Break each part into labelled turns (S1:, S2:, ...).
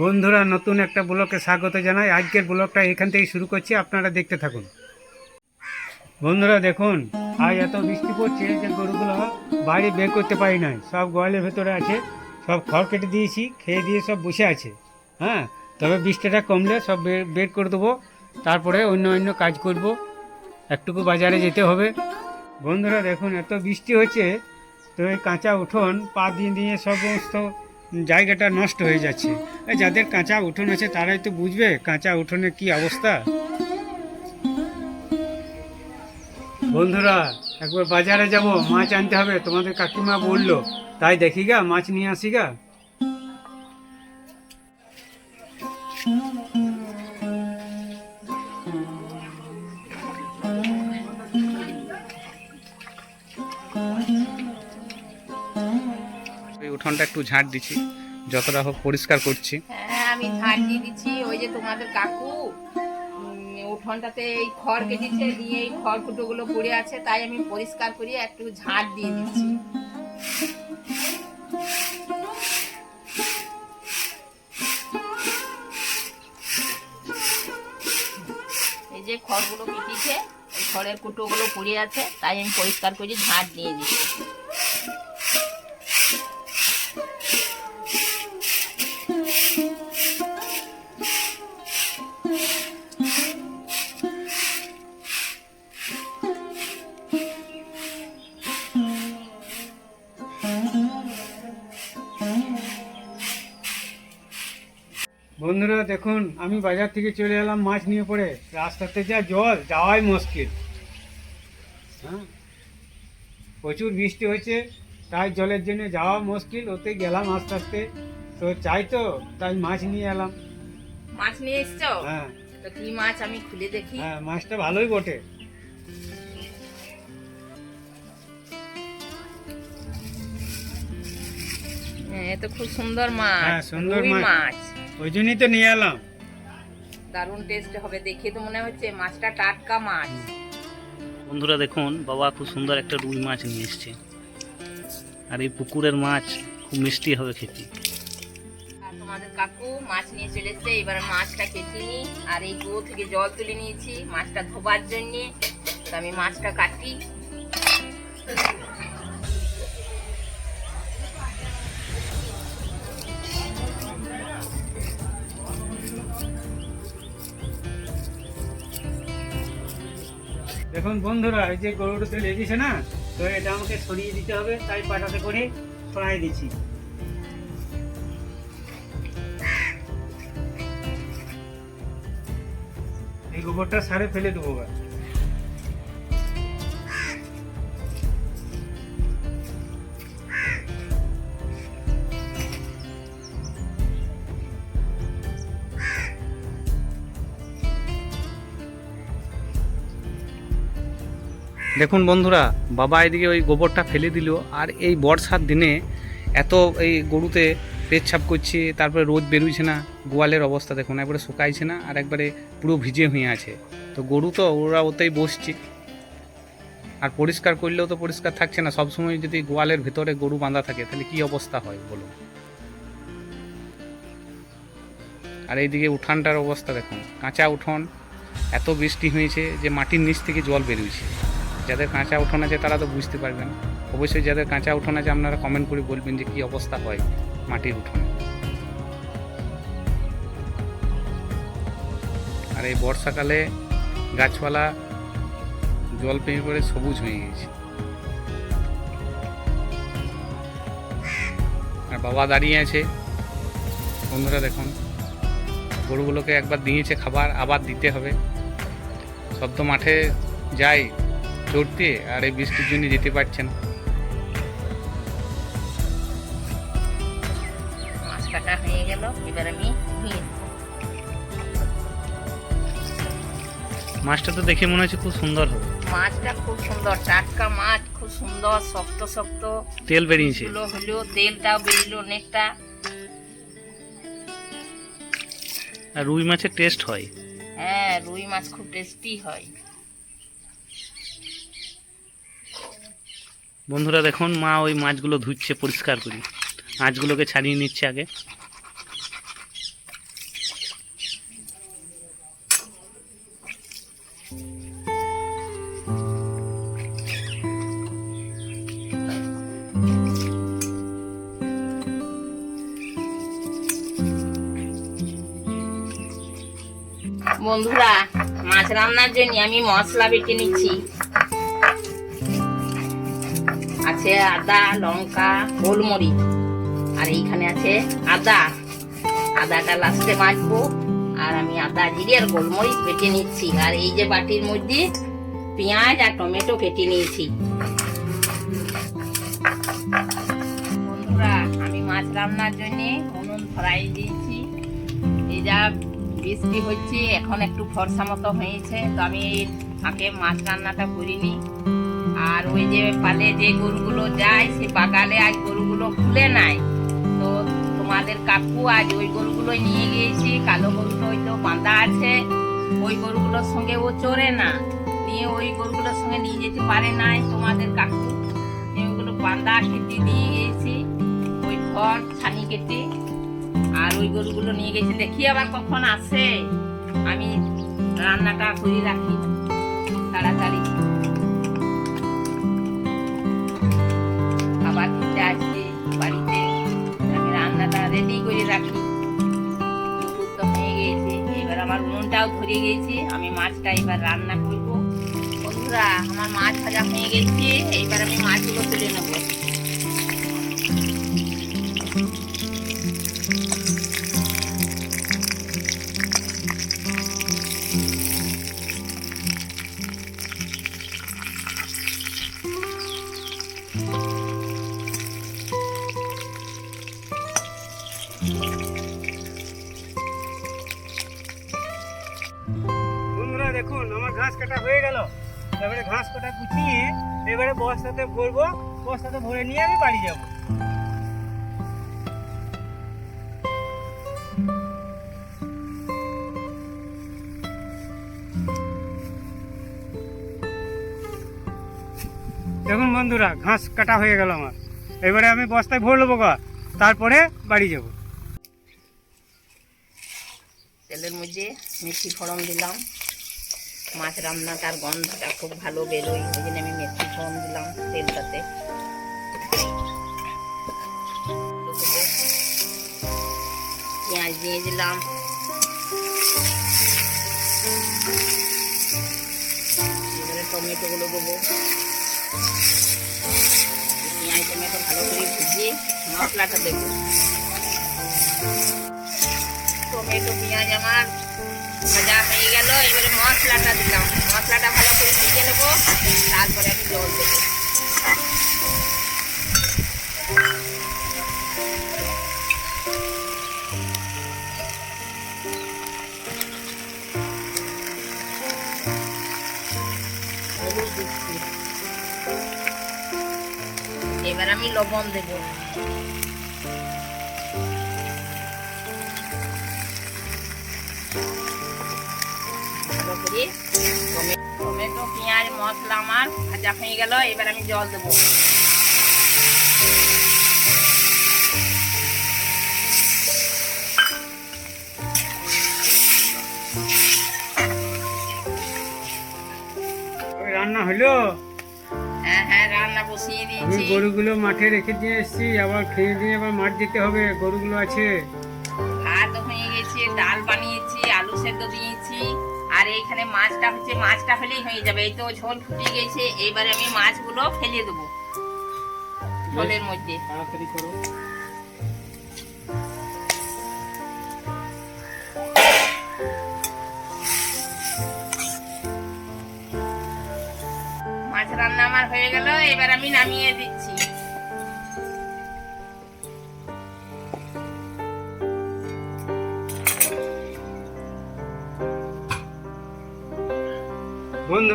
S1: বন্ধুরা, নতুন একটা ব্লকে স্বাগত জানাই। আজকের ব্লকটা এখান থেকে শুরু করছি, আপনারা দেখতে থাকুন। বন্ধুরা, দেখুন, আজ এত বৃষ্টি পড়ছে যে গরুগুলো বাইরে বের করতে পারি নাই। সব গোয়ালের ভেতরে আছে। সব খড় কেটে দিয়েছি, খেয়ে দিয়ে সব বসে আছে। হ্যাঁ তবে বৃষ্টিটা কমলে সব বের- করে দেবো। তারপরে অন্য অন্য কাজ করব। একটুকু বাজারে যেতে হবে। বন্ধুরা, দেখুন, এত বৃষ্টি হচ্ছে, তো এই কাঁচা উঠোন, পা দিয়ে দিয়ে সমস্ত জায়গাটা নষ্ট হয়ে যাচ্ছে। যাদের কাঁচা উঠোন আছে, তারাই তো বুঝবে কাঁচা উঠোনের কি অবস্থা। বন্ধুরা একবার বাজারে যাব মাছ আনতে হবে তোমাদের কাকিমা বলল। তাই দেখি গা মাছ নিয়ে আসি গা।
S2: এই উঠোনটা একটু ঝাঁট দিচ্ছি যতটা হোক পরিষ্কার করছি।
S3: হ্যাঁ আমি ঝাড় দিয়ে দিচ্ছি ওই যে তোমাদের কাকু। উঠোনটাতে এই খড় কেটেছে, দিয়ে এই খড় কুটোগুলো পড়ে আছে, তাই আমি পরিষ্কার করি একটু ঝাড় দিয়ে দিচ্ছি। এই যে খড়গুলো কেটেছে, এই খড়ের কুটোগুলো পড়ে আছে, তাই আমি পরিষ্কার করে ঝাড় দিয়ে দিচ্ছি।
S1: বন্ধুরা দেখুন আমি বাজার থেকে চলে এলাম মাছ নিয়ে পড়ে। রাস্তাতে যা জল যাওয়াই মুশকিল। হ্যাঁ? প্রচুর বৃষ্টি হয়েছে তাই জলের জন্য যাওয়া মুশকিল। ওতে গেলাম আস্তে আস্তে। তো চাই তো তাই মাছ নিয়ে এলাম।
S3: মাছ নিয়ে এসছো?
S1: হ্যাঁ।
S3: তো কি মাছ আমি খুলে দেখি।
S1: হ্যাঁ মাছটা ভালোই বটে।
S3: হ্যাঁ এ তো খুব সুন্দর মাছ।
S1: হ্যাঁ, সুন্দর মাছ। ওই জন্যই তো নিয়ে এলাম।
S3: দারুণ টেস্ট হবে দেখে তো মনে হচ্ছে মাছটা টাটকা মাছ।
S2: বন্ধুরা দেখুন বাবা খুব সুন্দর একটা রুই মাছ নিয়ে এসছে। আর এই পুকুরের মাছ খুব মিষ্টি হবে খেতে।
S3: আর তোমাদের কাকু মাছ নিয়ে চলে এসছে এবার মাছটা কেটে নিই। আর এই কুয়ো থেকে জল তুলে নিয়েছি মাছটা ধোবার জন্যে। তো আমি মাছটা কাটি।
S1: দেখুন বন্ধুরা, এই যে গরুটাতে লেগেছে না, তো এটা আমাকে সরিয়ে দিতে হবে, তাই পাটাতে করে সরাই দিচ্ছি। এই গোবরটা সারে ফেলে দেবো
S2: দেখুন বন্ধুরা, বাবা এদিকে ওই গোবরটা ফেলে দিল, আর এই বর্ষার দিনে এত এই গরুতে পেচ্ছাপ করছে, তারপরে রোদ বেরোচ্ছে না, গোয়ালের অবস্থা দেখুন, একবারে শুকাইছে না, আর একবারে পুরো ভিজে হয়ে আছে। তো গরু তো ওরা ওতেই বসছে। আর পরিষ্কার করলেও তো পরিষ্কার থাকছে না, সবসময় যদি গোয়ালের ভেতরে গরু বাঁধা থাকে, তাহলে কি অবস্থা হয় বলুন? আর এইদিকে উঠানটার অবস্থা দেখুন, কাঁচা উঠোন, এত বৃষ্টি হয়েছে যে মাটির নিচ থেকে জল বেরিয়েছে যাদের কাঁচা উঠোন আছে তারা তো বুঝতে পারবেন। অবশ্যই যাদের কাঁচা উঠোন আছে আপনারা কমেন্ট করে বলবেন যে কী অবস্থা হয় মাটির উঠোনে। আর এই বর্ষাকালে গাছপালা জল পেয়ে পড়ে সবুজ হয়ে গেছে আর বাবা দাঁড়িয়ে আছে। বন্ধুরা দেখুন, গরুগুলোকে একবার দিয়েছে খাবার, আবার দিতে হবে। সব তো মাঠে যায় চড়তে আর এই বৃষ্টির জন্য যেতে পারছে না।
S3: মাছ কাটা হয়ে গেল এবার আমি ধুয়ে
S2: মাছটা তো দেখে মনে হচ্ছে খুব সুন্দর হবে।
S3: মাছটা খুব সুন্দর টাটকা মাছ খুব সুন্দর শক্ত শক্ত।
S2: তেল বেরিয়েছে।
S3: গুলো হলো তেলটাও বেরিয়েলো অনেকটা।
S2: আর রুই মাছের টেস্ট হয়।
S3: হ্যাঁ রুই মাছ খুব টেস্টি হয়।
S2: বন্ধুরা দেখুন, মা ওই মাছগুলো ধুচ্ছে, পরিষ্কার করি। মাছগুলোকে ছাড়িয়ে নিচ্ছে আগে।
S3: বন্ধুরা, মাছ রান্নার জন্য আমি মশলা বেটে নিচ্ছি। আছে আদা, লঙ্কা, গোলমরিচ। আর এইখানে আছে আদা। আদাটা লাস্টে মাখবো। আর আমি আদা, জিরে আর গোলমরিচ বেটে নিচ্ছি। আর এই যে বাটির মধ্যে পেঁয়াজ আর টমেটো কেটে নিয়েছি। বন্ধুরা, আমি মাছ রান্নার জন্য উনুন ধরাই দিয়েছি। এই যা বৃষ্টি হচ্ছে, এখন একটু ফর্সা মতো হয়েছে। তো আমি আগে মাছ রান্নাটা করিনি। আর ওই যে পালে যে গরুগুলো যায়, সে বাগালে আজ গরুগুলো খুলে নাই। তো তোমাদের কাকু আজ ওই গরুগুলো নিয়ে গিয়েছি, কালো গরুটা ওই তো বাঁধা আছে, ওই গরুগুলোর সঙ্গে ও চড়ে না। নিয়ে ওই গরুগুলোর সঙ্গে নিয়ে যেতে পারে নাই তোমাদের কাকু। ওগুলো বাঁধা কেটে নিয়ে গিয়েছি, ওই ঘর ছানি কেটে আর ওই গরুগুলো নিয়ে গেছি দেখি আবার কখন আসে। আমি রান্নাটা করে রাখি। তাড়াতাড়ি। উনুনটাও ধরে গেছে, আমি মাছটা এবার রান্না করব। বন্ধুরা, আমার মাছ ভাজা হয়ে গেছে, এবার আমি মাছগুলো তুলে নেব।
S1: ঘাস কাটা গুছিয়ে এবারে বস্তাতে ভরবো, বস্তাতে ভরে নিয়ে আমি বাড়ি যাব। দেখুন বন্ধুরা, ঘাস কাটা হয়ে গেল আমার। এবারে আমি বস্তায় ভরে নেব তারপরে বাড়ি যাব।
S3: তেলের মধ্যে মিষ্টি ফোড়ন দিলাম। মাছ রান্নাটার গন্ধটা খুব ভালো বেরোয়। ওই জন্য আমি মেথি ফোড়ন দিলাম তেলটাতে। পেঁয়াজ দিয়ে দিলাম। টমেটোগুলো দেবো। পেঁয়াজ টমেটো ভালো করে ভুজিয়ে মশলাটা দেবো। টমেটো, পেঁয়াজ আমার ভাজা হয়ে গেল, এবারে মশলাটা দিলাম। মশলাটা ভালো করে ভেজে নেব, তারপরে আমি জল দেবো। এবার আমি লবণ দেবো। টমেটো পেঁয়াজ মশলা আমার ভাজা হয়ে গেল এবার আমি জল দেবো।
S1: ওই রান্না হলো?
S3: হ্যাঁ হ্যাঁ রান্না বসিয়ে
S1: আমি
S3: দিয়েছি।
S1: গরুগুলো মাঠে রেখে দিয়ে এসেছি আবার খেয়ে দিয়ে আবার মাঠ যেতে হবে গরুগুলো আছে।
S3: ভাত হয়ে গেছে ডাল বানিয়েছি আলু সেদ্ধ দিয়েছি। আর এইখানে মাছটা হচ্ছে মাছটা ফেলেই হয়ে যাবে। এই তো ঝোল ফুটে গেছে এবারে আমি মাছগুলো ফেলে দেবো। ঝোলের মধ্যে।
S1: তাড়াতাড়ি করো।
S3: মাছ রান্না আমার হয়ে গেল এবার আমি নামিয়ে দিচ্ছি।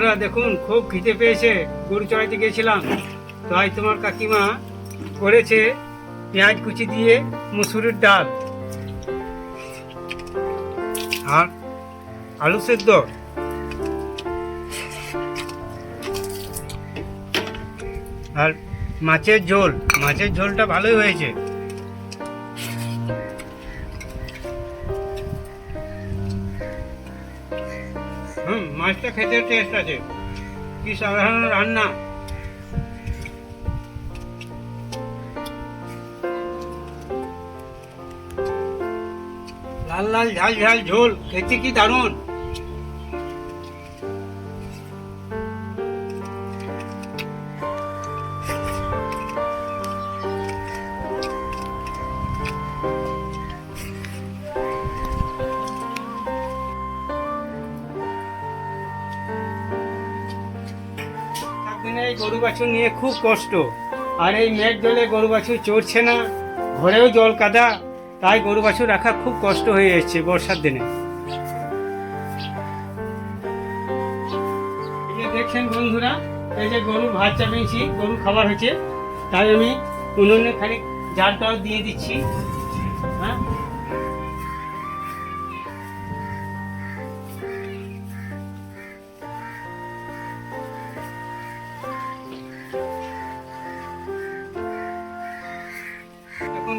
S1: বন্ধুরা, দেখুন, খুব খিদে পেয়েছে। গরু চড়াইতে গেছিলাম তাই তোমার কাকিমা করেছে পেঁয়াজ কুচি দিয়ে মুসুরির ডাল আর আলু সেদ্ধ। আর মাছের ঝোল, মাছের ঝোলটা ভালোই হয়েছে। হুম, মাছটা খেতে টেস্ট আছে। কি সাধারণ রান্না। লাল লাল ঝাল ঝাল ঝোল, খেতে কি দারুণ। গরু বাছুর নিয়ে খুব কষ্ট। আর এই মেঘ জলে গরু বাছুর চড়ছে না, ঘরেও জল কাদা, তাই গরু বাছুর রাখা খুব কষ্ট হয়ে যাচ্ছে বর্ষার দিনে। দেখছেন বন্ধুরা, এই যে গরু ভাত চাপিয়েছি, গরু খাবার হচ্ছে তাই আমি উনুনে খানিক জালটাও দিয়ে দিচ্ছি।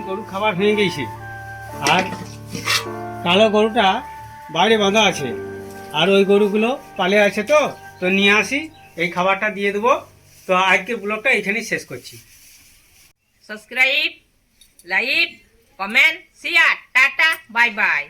S1: গরু খাবার হয়ে গেছে। আর কালো গরুটা বাইরে বাঁধা আছে। আর ওই গরুগুলো পালে আছে তো তো নিয়ে আসি, এই খাবারটা দিয়ে দেবো। তো আজকে ব্লগটা এখানেই শেষ করছি।
S3: Subscribe, like, comment share tata, bye bye.